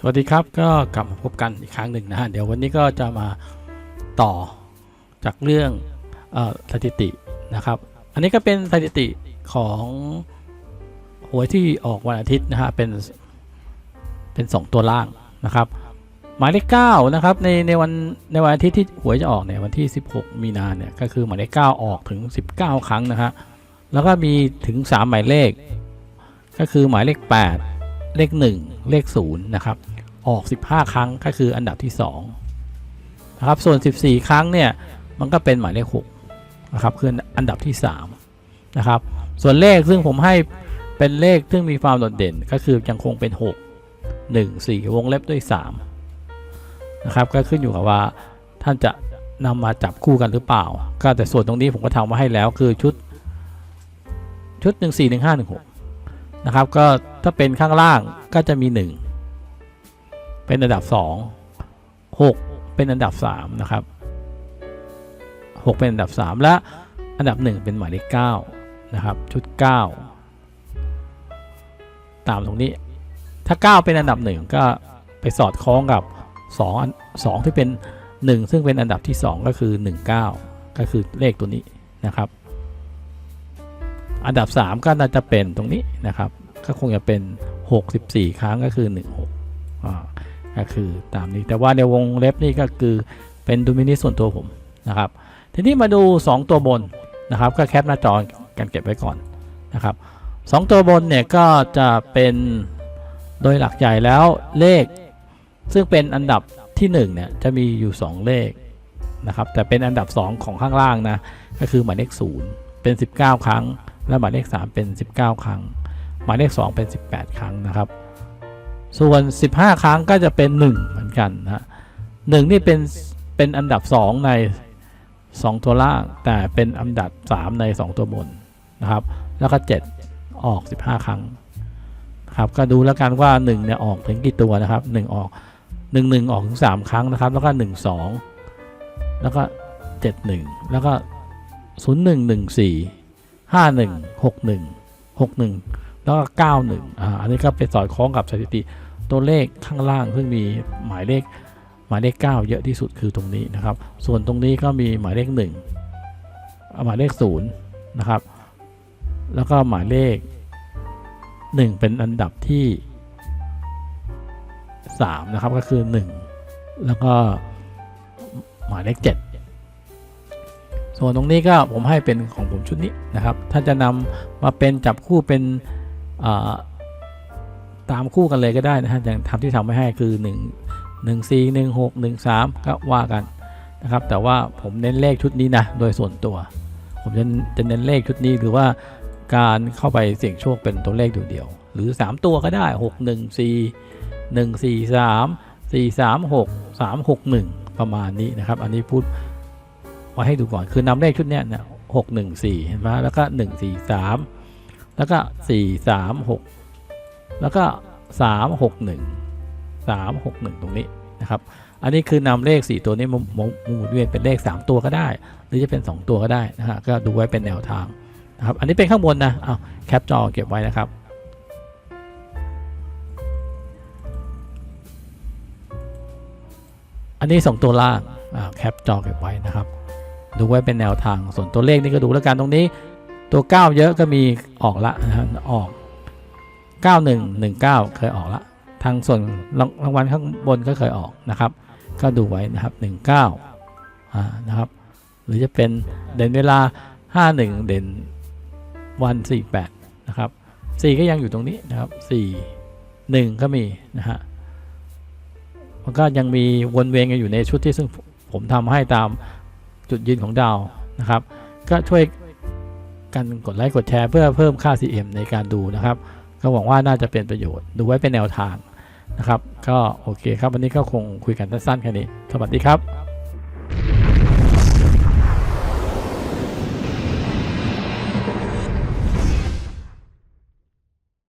สวัสดีครับก็กลับมาพบกันอีกครั้งหนึ่งนะฮะเดี๋ยววันนี้ก็จะมาต่อจากเรื่องอสถิตินะครับ อันนี้ก็เป็นสถิติของหวยที่ออกวันอาทิตย์นะฮะเป็นเป็นสองตัวล่างนะครับ หมายเลขเก้านะครับในในวันในวันอาทิตย์ที่หวยจะออกเนี่ยวันที่ 16 มีนาเนี่ยก็คือหมายเลขเก้าออกถึง 19 ครั้งนะฮะแล้วก็มีถึง 3 หมายเลข ก็คือหมายเลข 8 เลข 1 เลข0นะครับออก 15 ครั้งก็คืออันดับที่2นะครับส่วน 14 ครั้งเนี่ยมันก็เป็นหมายเลข6นะครับคืออันดับที่3นะครับส่วนเลขซึ่งผมให้เป็นเลขซึ่งมีความโดดเด่นก็คือยังคงเป็น 6 1 4 วงเล็บด้วย3นะครับก็ขึ้นอยู่กับว่าท่านจะนำมาจับคู่กันหรือเปล่า ก็แต่ส่วนตรงนี้ผมก็ทำมาให้แล้วคือชุดชุด 1 4 1 5 1 6 นะครับ ก็ถ้าเป็นข้างล่างก็จะมี 1 เป็นอันดับ 2 6 เป็นอันดับ 3 นะครับ 6 เป็นอันดับ 3 และอันดับ 1 เป็นหมายเลข9นะครับ ชุด 9 ตามตรงนี้ ถ้า 9 เป็นอันดับ 1 ก็ไปสอดคล้องกับ2อัน2ที่เป็น 1 ซึ่งเป็นอันดับที่ 2 ก็คือ 19 ก็คือเลขตัวนี้นะครับ อันดับ 3 ก็น่าจะเป็นตรงนี้นะครับ ก็คงจะเป็น 64 ครั้งก็คือ 16อ่าก็คือตามนี้แต่ว่าในวงเล็บนี่ก็คือเป็นดูมินิส่วนตัวผมนะครับ ทีนี้มาดู 2 ตัวบนนะครับ ก็แคปหน้าจอกันเก็บไว้ก่อนนะครับสองตัวบนเนี่ยก็จะเป็นโดยหลักใหญ่แล้วเลข ซึ่งเป็นอันดับที่1เนี่ยจะมีอยู่ 2 เลขนะครับแต่เป็นอันดับ 2 ของข้างล่างนะก็คือหมายเลข0เป็น 19 ครั้ง และหมายเลข 3 เป็น 19 ครั้ง หมายเลข 2 เป็น 18 ครั้งนะครับ ส่วน 15 ครั้งก็จะเป็น 1 เหมือนกันนะหนึ่งนี่เป็นเป็นอันดับ 2 ใน 2 ตัวล่าง แต่เป็นอันดับ 3 ใน 2 ตัวบนนะครับ แล้วก็ 7 ออก 15 ครั้งครับก็ดูแล้วกันว่า1เนี่ยออกถึงกี่ตัวนะครับ 1 ออก 1 1 ออกถึง3ครั้งนะครับ แล้วก็ 1 2 แล้วก็ 7 1 แล้วก็ 0 1 1 4 5 1 6 1 6 1แล้วก็91อ่าอันนี้ก็ไปสอดคล้องกับสถิติตัวเลขข้างล่างซึ่งมีหมายเลขหมายเลข 9 เยอะที่สุดคือตรงนี้นะครับ ส่วนตรงนี้ก็มีหมายเลข1อ่าหมายเลข 0 นะครับ แล้วก็หมายเลข 1 เป็นอันดับที่ 3 นะครับก็คือ 1 แล้วก็หมายเลข 7 ส่วนตรงนี้ก็ผมให้เป็นของผมชุดนี้นะครับ ถ้าจะนำมาเป็นจับคู่เป็นตามคู่กันเลยก็ได้นะฮะอย่างทำที่ทำไม่ให้คือ 1 1 4 1 6 1 3 ก็ว่ากันนะครับ แต่ว่าผมเน้นเลขชุดนี้นะ โดยส่วนตัว ผมจะจะเน้นเลขชุดนี้หรือว่าการเข้าไปเสี่ยงโชคเป็นตัวเลขเดียวๆหรือ 3 ตัวก็ได้ 6 1 4 1 4 3 4 3 6 3 6 1 ประมาณนี้นะครับ อันนี้พูด ไว้ให้ดูก่อนคือนำเลขชุดเนี้ยเนี่ยหกหนึ่งสี่เห็นไหมแล้วก็หนึ่งสี่สามแล้วก็4 3 6แล้วก็3 6 1 3 6 1ตรงนี้นะครับ อันนี้คือนำเลข4ตัวนี้มาหมุนเวียนเป็นเลข3ตัวก็ได้ หรือจะเป็น2ตัวก็ได้นะฮะก็ดูไว้เป็นแนวทางนะครับ อันนี้เป็นข้างบนนะเอาแคปจอเก็บไว้นะครับอันนี้ 2 ตัวล่างอ่าแคปจอเก็บไว้นะครับ ดูไว้เป็นแนวทางส่วนตัวเลขนี่ก็ดูแล้วกันตรงนี้ ตัว 9 เยอะก็มีออกละนะออก 9119 เคยออกละทางส่วนรางรางวัลข้างบนก็เคยออกนะครับ ก็ดูไว้นะครับ 19อ่านะครับ หรือจะเป็นเด่นเวลา 51 เด่นวัน 48 นะครับ 4 ก็ยังอยู่ตรงนี้นะครับ 4 1 ก็มีนะฮะมันก็ยังมีวนเวียนกันอยู่ในชุดที่ซึ่งผมทำให้ตาม จุดยืนของดาวนะครับ ก็ช่วยกันกดไลค์กดแชร์เพื่อเพิ่มค่า CM ในการดูนะครับ ก็หวังว่าน่าจะเป็นประโยชน์ ดูไว้เป็นแนวทางนะครับ ก็โอเคครับ วันนี้ก็คงคุยกันสั้นๆแค่นี้ สวัสดีครับ